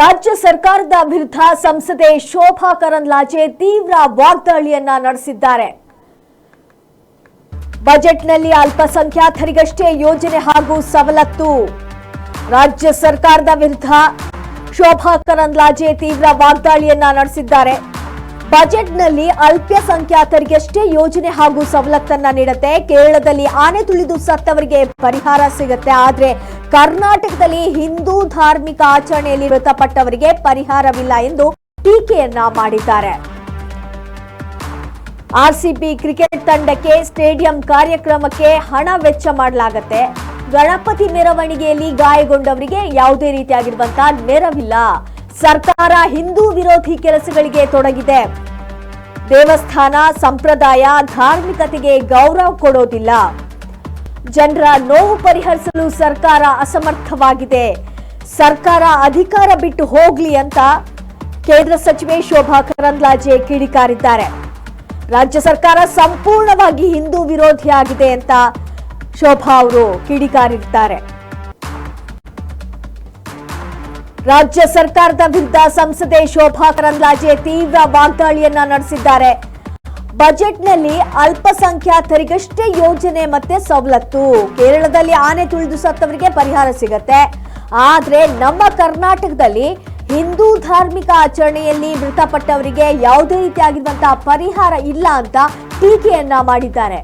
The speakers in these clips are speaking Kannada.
ರಾಜ್ಯ ಸರ್ಕಾರದ ವಿರುದ್ಧ ಸಂಸದೆ ಶೋಭಾ ಕರಂದ್ಲಾಜೆ ತೀವ್ರ ವಾಗ್ದಾಳಿಯನ್ನ ನಡೆಸಿದ್ದಾರೆ. ಬಜೆಟ್ನಲ್ಲಿ ಅಲ್ಪಸಂಖ್ಯಾತರಿಗಷ್ಟೇ ಯೋಜನೆ ಹಾಗೂ ಸವಲತ್ತು. ರಾಜ್ಯ ಸರ್ಕಾರದ ವಿರುದ್ಧ ಶೋಭಾ ಕರಂದ್ಲಾಜೆ ತೀವ್ರ ವಾಗ್ದಾಳಿಯನ್ನ ನಡೆಸಿದ್ದಾರೆ. ಬಜೆಟ್ನಲ್ಲಿ ಅಲ್ಪಸಂಖ್ಯಾತರಿಗಷ್ಟೇ ಯೋಜನೆ ಹಾಗೂ ಸವಲತ್ತನ್ನ ನೀಡುತ್ತೆ. ಕೇರಳದಲ್ಲಿ ಆನೆ ತುಳಿದು ಸತ್ತವರಿಗೆ ಪರಿಹಾರ ಸಿಗುತ್ತೆ. ಆದ್ರೆ ಕರ್ನಾಟಕದಲ್ಲಿ ಹಿಂದೂ ಧಾರ್ಮಿಕ ಆಚರಣೆಯಲ್ಲಿ ಮೃತಪಟ್ಟವರಿಗೆ ಪರಿಹಾರವಿಲ್ಲ ಎಂದು ಟೀಕೆಯನ್ನ ಮಾಡಿದ್ದಾರೆ. ಆರ್ಸಿಬಿ ಕ್ರಿಕೆಟ್ ತಂಡಕ್ಕೆ ಸ್ಟೇಡಿಯಂ ಕಾರ್ಯಕ್ರಮಕ್ಕೆ ಹಣ ವೆಚ್ಚ ಮಾಡಲಾಗತ್ತೆ. ಗಣಪತಿ ಮೆರವಣಿಗೆಯಲ್ಲಿ ಗಾಯಗೊಂಡವರಿಗೆ ಯಾವುದೇ ರೀತಿಯಾಗಿರುವಂತಹ ನೆರವಿಲ್ಲ. ಸರ್ಕಾರ ಹಿಂದೂ ವಿರೋಧಿ ಕೆಲಸಗಳಿಗೆ ತೊಡಗಿದೆ. ದೇವಸ್ಥಾನ, ಸಂಪ್ರದಾಯ, ಧಾರ್ಮಿಕತೆಗೆ ಗೌರವ ಕೊಡೋದಿಲ್ಲ. ಜನರ ನೋವು ಪರಿಹರಿಸಲು ಸರ್ಕಾರ ಅಸಮರ್ಥವಾಗಿದೆ. ಸರ್ಕಾರ ಅಧಿಕಾರ ಬಿಟ್ಟು ಹೋಗ್ಲಿ ಅಂತ ಕೇಂದ್ರ ಸಚಿವೆ ಶೋಭಾ ಕರಂದ್ಲಾಜೆ ಕಿಡಿಕಾರಿದ್ದಾರೆ. ರಾಜ್ಯ ಸರ್ಕಾರ ಸಂಪೂರ್ಣವಾಗಿ ಹಿಂದೂ ವಿರೋಧಿಯಾಗಿದೆ ಅಂತ ಶೋಭಾ ಅವರು ಕಿಡಿಕಾರಿದ್ದಾರೆ. ರಾಜ್ಯ ಸರ್ಕಾರದ ವಿರುದ್ಧ ಸಂಸದೆ ಶೋಭಾ ಕರಂದ್ಲಾಜೆ ತೀವ್ರ ವಾಗ್ದಾಳಿಯನ್ನ ನಡೆಸಿದ್ದಾರೆ. ಬಜೆಟ್ನಲ್ಲಿ ಅಲ್ಪಸಂಖ್ಯಾತರಿಗಷ್ಟೇ ಯೋಜನೆ ಮತ್ತೆ ಸವಲತ್ತು. ಕೇರಳದಲ್ಲಿ ಆನೆ ತುಳಿದು ಸತ್ತವರಿಗೆ ಪರಿಹಾರ ಸಿಗತ್ತೆ. ಆದ್ರೆ ನಮ್ಮ ಕರ್ನಾಟಕದಲ್ಲಿ ಹಿಂದೂ ಧಾರ್ಮಿಕ ಆಚರಣೆಯಲ್ಲಿ ಮೃತಪಟ್ಟವರಿಗೆ ಯಾವುದೇ ರೀತಿಯಾಗಿರುವಂತಹ ಪರಿಹಾರ ಇಲ್ಲ ಅಂತ ಟೀಕೆಯನ್ನ ಮಾಡಿದ್ದಾರೆ.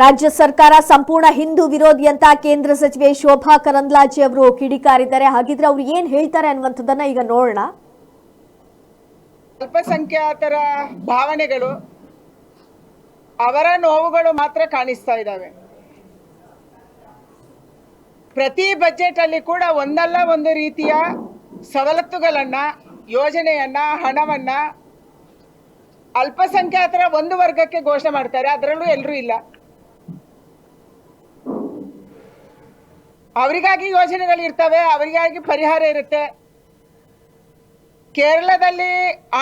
ರಾಜ್ಯ ಸರ್ಕಾರ ಸಂಪೂರ್ಣ ಹಿಂದೂ ವಿರೋಧಿ ಅಂತ ಕೇಂದ್ರ ಸಚಿವೆ ಶೋಭಾ ಕರಂದ್ಲಾಜೆ ಅವರು ಕಿಡಿಕಾರಿದ್ದಾರೆ. ಹಾಗಿದ್ರೆ ಅವ್ರು ಏನ್ ಹೇಳ್ತಾರೆ ಅನ್ನುವಂಥದ್ದನ್ನ ಈಗ ನೋಡೋಣ. ಅಲ್ಪಸಂಖ್ಯಾತರ ಭಾವನೆಗಳು ಅವರ ನೋವುಗಳು ಮಾತ್ರ ಕಾಣಿಸ್ತಾ ಇದ್ದಾವೆ. ಪ್ರತಿ ಬಜೆಟ್ ಅಲ್ಲಿ ಕೂಡ ಒಂದಲ್ಲ ಒಂದು ರೀತಿಯ ಸವಲತ್ತುಗಳನ್ನ, ಯೋಜನೆಯನ್ನ, ಹಣವನ್ನ ಅಲ್ಪಸಂಖ್ಯಾತರ ಒಂದು ವರ್ಗಕ್ಕೆ ಘೋಷಣೆ ಮಾಡ್ತಾರೆ. ಅದರಲ್ಲೂ ಎಲ್ಲರೂ ಇಲ್ಲ. ಅವರಿಗಾಗಿ ಯೋಜನೆಗಳು ಇರ್ತವೆ, ಅವರಿಗಾಗಿ ಪರಿಹಾರ ಇರುತ್ತೆ. ಕೇರಳದಲ್ಲಿ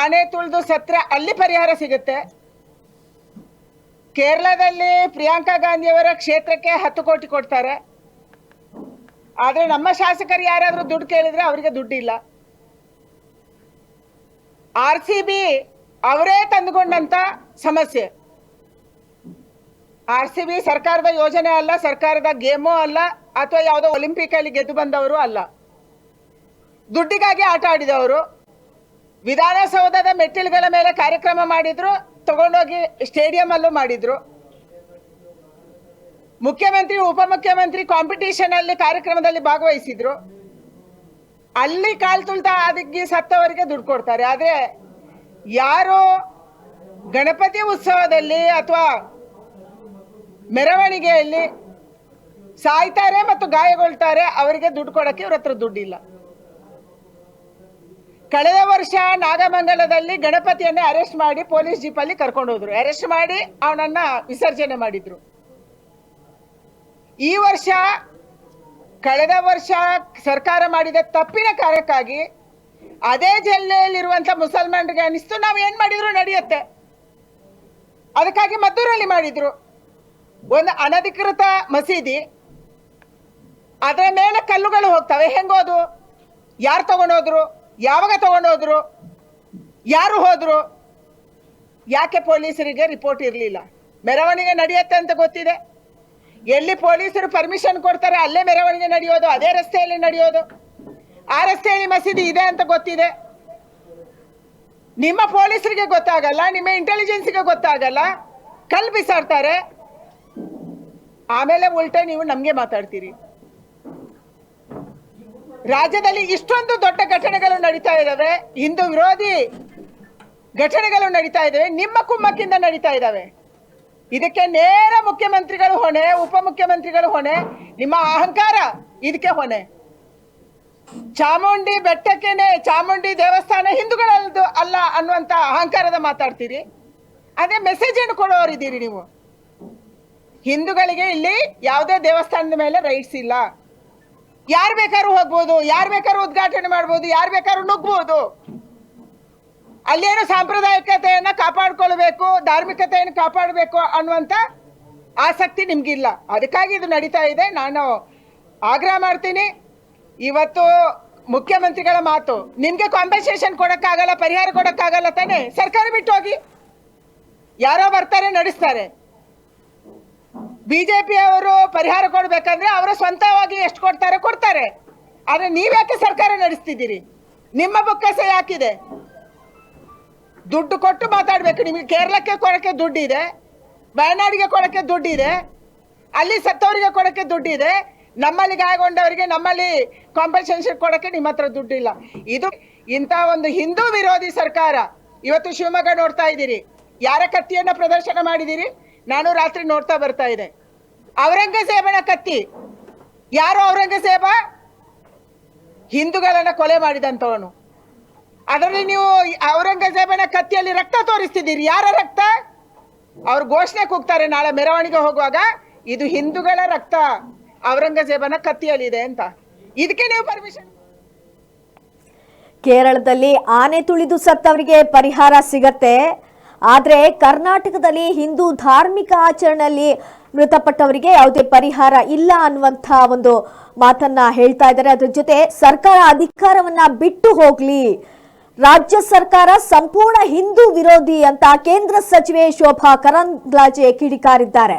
ಆನೆ ತುಳಿದು ಸತ್ರ ಅಲ್ಲಿ ಪರಿಹಾರ ಸಿಗುತ್ತೆ. ಕೇರಳದಲ್ಲಿ ಪ್ರಿಯಾಂಕಾ ಗಾಂಧಿಯವರ ಕ್ಷೇತ್ರಕ್ಕೆ ಹತ್ತು ಕೋಟಿ ಕೊಡ್ತಾರೆ. ಆದ್ರೆ ನಮ್ಮ ಶಾಸಕರು ಯಾರಾದ್ರೂ ದುಡ್ಡು ಕೇಳಿದ್ರೆ ಅವರಿಗೆ ದುಡ್ಡಿಲ್ಲ. ಆರ್ ಸಿ ಬಿ ಅವರೇ ತಂದುಕೊಂಡಂತ ಸಮಸ್ಯೆ. ಆರ್ ಸಿ ಬಿ ಸರ್ಕಾರದ ಯೋಜನೆ ಅಲ್ಲ, ಸರ್ಕಾರದ ಗೇಮು ಅಲ್ಲ, ಅಥವಾ ಯಾವುದೋ ಒಲಿಂಪಿಕ್ ಅಲ್ಲಿ ಗೆದ್ದು ಬಂದವರು ಅಲ್ಲ. ದುಡ್ಡಿಗಾಗಿ ಆಟ ಆಡಿದವರು. ವಿಧಾನಸೌಧದ ಮೆಟ್ಟಿಲುಗಳ ಮೇಲೆ ಕಾರ್ಯಕ್ರಮ ಮಾಡಿದ್ರು, ತಗೊಂಡೋಗಿ ಸ್ಟೇಡಿಯಂ ಅಲ್ಲೂ ಮಾಡಿದ್ರು. ಮುಖ್ಯಮಂತ್ರಿ, ಉಪಮುಖ್ಯಮಂತ್ರಿ ಕಾಂಪಿಟೇಷನ್ ಅಲ್ಲಿ ಕಾರ್ಯಕ್ರಮದಲ್ಲಿ ಭಾಗವಹಿಸಿದ್ರು. ಅಲ್ಲಿ ಕಾಲ್ ತುಳ್ತಾ ಅದಕ್ಕೆ ಸತ್ತವರಿಗೆ ದುಡ್ಡು ಕೊಡ್ತಾರೆ. ಆದ್ರೆ ಯಾರು ಗಣಪತಿ ಉತ್ಸವದಲ್ಲಿ ಅಥವಾ ಮೆರವಣಿಗೆಯಲ್ಲಿ ಸಾಯ್ತಾರೆ ಮತ್ತು ಗಾಯಗೊಳ್ತಾರೆ, ಅವರಿಗೆ ದುಡ್ಡು ಕೊಡಕ್ಕೆ ಇವ್ರ ಹತ್ರ ದುಡ್ಡಿಲ್ಲ. ಕಳೆದ ವರ್ಷ ನಾಗಮಂಗಲದಲ್ಲಿ ಗಣಪತಿಯನ್ನೇ ಅರೆಸ್ಟ್ ಮಾಡಿ ಪೊಲೀಸ್ ಜೀಪಲ್ಲಿ ಕರ್ಕೊಂಡು ಹೋದ್ರು. ಅರೆಸ್ಟ್ ಮಾಡಿ ಅವನನ್ನ ವಿಸರ್ಜನೆ ಮಾಡಿದ್ರು. ಈ ವರ್ಷ, ಕಳೆದ ವರ್ಷ ಸರ್ಕಾರ ಮಾಡಿದ ತಪ್ಪಿನ ಕಾರ್ಯಕ್ಕಾಗಿ ಅದೇ ಜಿಲ್ಲೆಯಲ್ಲಿರುವಂತ ಮುಸಲ್ಮಾನರಿಗೆ ಅನಿಸ್ತು. ನಾವು ಏನ್ ಮಾಡಿದ್ರು, ನಡೆಯುತ್ತೆ. ಅದಕ್ಕಾಗಿ ಮದ್ದೂರಲ್ಲಿ ಮಾಡಿದ್ರು. ಒಂದು ಅನಧಿಕೃತ ಮಸೀದಿ, ಅದರ ಮೇಲೆ ಕಲ್ಲುಗಳು ಹೋಗ್ತವೆ. ಹೆಂಗೋದು ಯಾರು ತಗೊಂಡೋದ್ರು? ಯಾವಾಗ ತಗೊಂಡೋದ್ರು? ಯಾರು ಹೋದ್ರು? ಯಾಕೆ ಪೊಲೀಸರಿಗೆ ರಿಪೋರ್ಟ್ ಇರಲಿಲ್ಲ? ಮೆರವಣಿಗೆ ನಡೆಯುತ್ತೆ ಅಂತ ಗೊತ್ತಿದೆ. ಎಲ್ಲಿ ಪೊಲೀಸರು ಪರ್ಮಿಷನ್ ಕೊಡ್ತಾರೆ, ಅಲ್ಲೇ ಮೆರವಣಿಗೆ ನಡೆಯೋದು, ಅದೇ ರಸ್ತೆಯಲ್ಲಿ ನಡೆಯೋದು. ಆ ರಸ್ತೆಯಲ್ಲಿ ಮಸೀದಿ ಇದೆ ಅಂತ ಗೊತ್ತಿದೆ. ನಿಮ್ಮ ಪೊಲೀಸರಿಗೆ ಗೊತ್ತಾಗಲ್ಲ, ನಿಮ್ಮ ಇಂಟೆಲಿಜೆನ್ಸ್ಗೆ ಗೊತ್ತಾಗಲ್ಲ. ಕಲ್ ಬಿಸಾಡ್ತಾರೆ. ಆಮೇಲೆ ಉಲ್ಟೆ ನೀವು ನಮ್ಗೆ ಮಾತಾಡ್ತೀರಿ. ರಾಜ್ಯದಲ್ಲಿ ಇಷ್ಟೊಂದು ದೊಡ್ಡ ಘಟನೆಗಳು ನಡೀತಾ ಇದ್ದಾವೆ, ಹಿಂದೂ ವಿರೋಧಿ ಘಟನೆಗಳು ನಡೀತಾ ಇದ್ದಾವೆ, ನಿಮ್ಮ ಕುಮ್ಮಕ್ಕಿಂದ ನಡೀತಾ ಇದ್ದಾವೆ. ಇದಕ್ಕೆ ನೇರ ಮುಖ್ಯಮಂತ್ರಿಗಳು ಹೊಣೆ, ಉಪಮುಖ್ಯಮಂತ್ರಿಗಳು ಹೊಣೆ, ನಿಮ್ಮ ಅಹಂಕಾರ ಇದಕ್ಕೆ ಹೊಣೆ. ಚಾಮುಂಡಿ ಬೆಟ್ಟಕ್ಕೇನೆ, ಚಾಮುಂಡಿ ದೇವಸ್ಥಾನ ಹಿಂದೂಗಳದ್ದು ಅಲ್ಲ ಅನ್ನುವಂತ ಅಹಂಕಾರದ ಮಾತಾಡ್ತೀರಿ. ಅದೇ ಮೆಸೇಜ್ ಏನು ಕೊಡೋರಿದ್ದೀರಿ ನೀವು? ಹಿಂದೂಗಳಿಗೆ ಇಲ್ಲಿ ಯಾವುದೇ ದೇವಸ್ಥಾನದ ಮೇಲೆ ರೈಟ್ಸ್ ಇಲ್ಲ. ಯಾರು ಬೇಕಾದ್ರೂ ಹೋಗ್ಬೋದು, ಯಾರು ಬೇಕಾದ್ರೂ ಉದ್ಘಾಟನೆ ಮಾಡ್ಬೋದು, ಯಾರು ಬೇಕಾದ್ರೂ ನುಗ್ಬೋದು. ಅಲ್ಲೇನು ಸಾಂಪ್ರದಾಯಿಕತೆಯನ್ನ ಕಾಪಾಡ್ಕೊಳ್ಬೇಕು, ಧಾರ್ಮಿಕತೆಯನ್ನು ಕಾಪಾಡಬೇಕು ಅನ್ನುವಂಥ ಆಸಕ್ತಿ ನಿಮಗಿಲ್ಲ. ಅದಕ್ಕಾಗಿ ಇದು ನಡೀತಾ ಇದೆ. ನಾನು ಆಗ್ರಹ ಮಾಡ್ತೀನಿ. ಇವತ್ತು ಮುಖ್ಯಮಂತ್ರಿಗಳ ಮಾತು. ನಿಮಗೆ ಕಾಂಪನ್ಸೇಷನ್ ಕೊಡಕ್ಕಾಗಲ್ಲ, ಪರಿಹಾರ ಕೊಡಕ್ಕಾಗಲ್ಲ ತಾನೆ? ಸರ್ಕಾರ ಬಿಟ್ಟು ಹೋಗಿ. ಯಾರೋ ಬರ್ತಾರೆ, ನಡೆಸ್ತಾರೆ. ಬಿಜೆಪಿ ಅವರು ಪರಿಹಾರ ಕೊಡ್ಬೇಕಂದ್ರೆ ಅವರು ಸ್ವಂತವಾಗಿ ಎಷ್ಟು ಕೊಡ್ತಾರೆ ಕೊಡ್ತಾರೆ. ಆದ್ರೆ ನೀವ್ಯಾಕೆ ಸರ್ಕಾರ ನಡೆಸ್ತಿದ್ದೀರಿ? ನಿಮ್ಮ ಬೊಕ್ಕಸ ಯಾಕಿದೆ? ದುಡ್ಡು ಕೊಟ್ಟು ಮಾತಾಡ್ಬೇಕು. ನಿಮಗೆ ಕೇರಳಕ್ಕೆ ಕೊಡಕ್ಕೆ ದುಡ್ಡಿದೆ ವಯನಾಡಿಗೆ ಕೊಡಕ್ಕೆ ದುಡ್ಡಿದೆ, ಅಲ್ಲಿ ಸತ್ತವರಿಗೆ ಕೊಡಕ್ಕೆ ದುಡ್ಡಿದೆ, ನಮ್ಮಲ್ಲಿ ಗಾಯಗೊಂಡವರಿಗೆ ನಮ್ಮಲ್ಲಿ ಕಾಂಪನ್ಸೇಷನ್ ಕೊಡಕ್ಕೆ ನಿಮ್ಮ ಹತ್ರ ದುಡ್ಡಿಲ್ಲ. ಇದು ಇಂಥ ಒಂದು ಹಿಂದೂ ವಿರೋಧಿ ಸರ್ಕಾರ. ಇವತ್ತು ಶಿವಮೊಗ್ಗ ನೋಡ್ತಾ ಇದ್ದೀರಿ. ಯಾರ ಕತ್ತಿಯನ್ನ ಪ್ರದರ್ಶನ ಮಾಡಿದ್ದೀರಿ? ನಾನು ರಾತ್ರಿ ನೋಡ್ತಾ ಬರ್ತಾ ಇದೆ ಔರಂಗಜೇಬನ ಕತ್ತಿ. ಯಾರು ಔರಂಗಜೇಬ? ಹಿಂದೂಗಳನ್ನ ಕೊಲೆ ಮಾಡಿದಂಥವನು. ಅದರಲ್ಲಿ ನೀವು ಔರಂಗಜೇಬನ ಕತ್ತಿಯಲ್ಲಿ ರಕ್ತ ತೋರಿಸ್ತಿದ್ದೀರಿ. ಯಾರ ರಕ್ತ? ಅವ್ರು ಘೋಷಣೆ ಕೂಗ್ತಾರೆ ನಾಳೆ ಮೆರವಣಿಗೆ ಹೋಗುವಾಗ, ಇದು ಹಿಂದೂಗಳ ರಕ್ತ, ಔರಂಗಜೇಬನ ಕತ್ತಿಯಲ್ಲಿದೆ ಅಂತ. ಇದಕ್ಕೆ ನೀವು ಪರ್ಮಿಷನ್ ಕೇರಳದಲ್ಲಿ ಆನೆ ತುಳಿದು ಸತ್ತವರಿಗೆ ಪರಿಹಾರ ಸಿಗತ್ತೆ. ಆದರೆ ಕರ್ನಾಟಕದಲ್ಲಿ ಹಿಂದೂ ಧಾರ್ಮಿಕ ಆಚರಣೆಯಲ್ಲಿ ಮೃತಪಟ್ಟವರಿಗೆ ಯಾವುದೇ ಪರಿಹಾರ ಇಲ್ಲ ಅನ್ನುವಂಥ ಒಂದು ಮಾತನ್ನ ಹೇಳ್ತಾ ಇದ್ದಾರೆ. ಅದ್ರ ಜೊತೆ ಸರ್ಕಾರ ಅಧಿಕಾರವನ್ನ ಬಿಟ್ಟು ಹೋಗ್ಲಿ. ರಾಜ್ಯ ಸರ್ಕಾರ ಸಂಪೂರ್ಣ ಹಿಂದೂ ವಿರೋಧಿ ಅಂತ ಕೇಂದ್ರ ಸಚಿವೆ ಶೋಭಾ ಕರಂದ್ಲಾಜೆ ಕಿಡಿಕಾರಿದ್ದಾರೆ.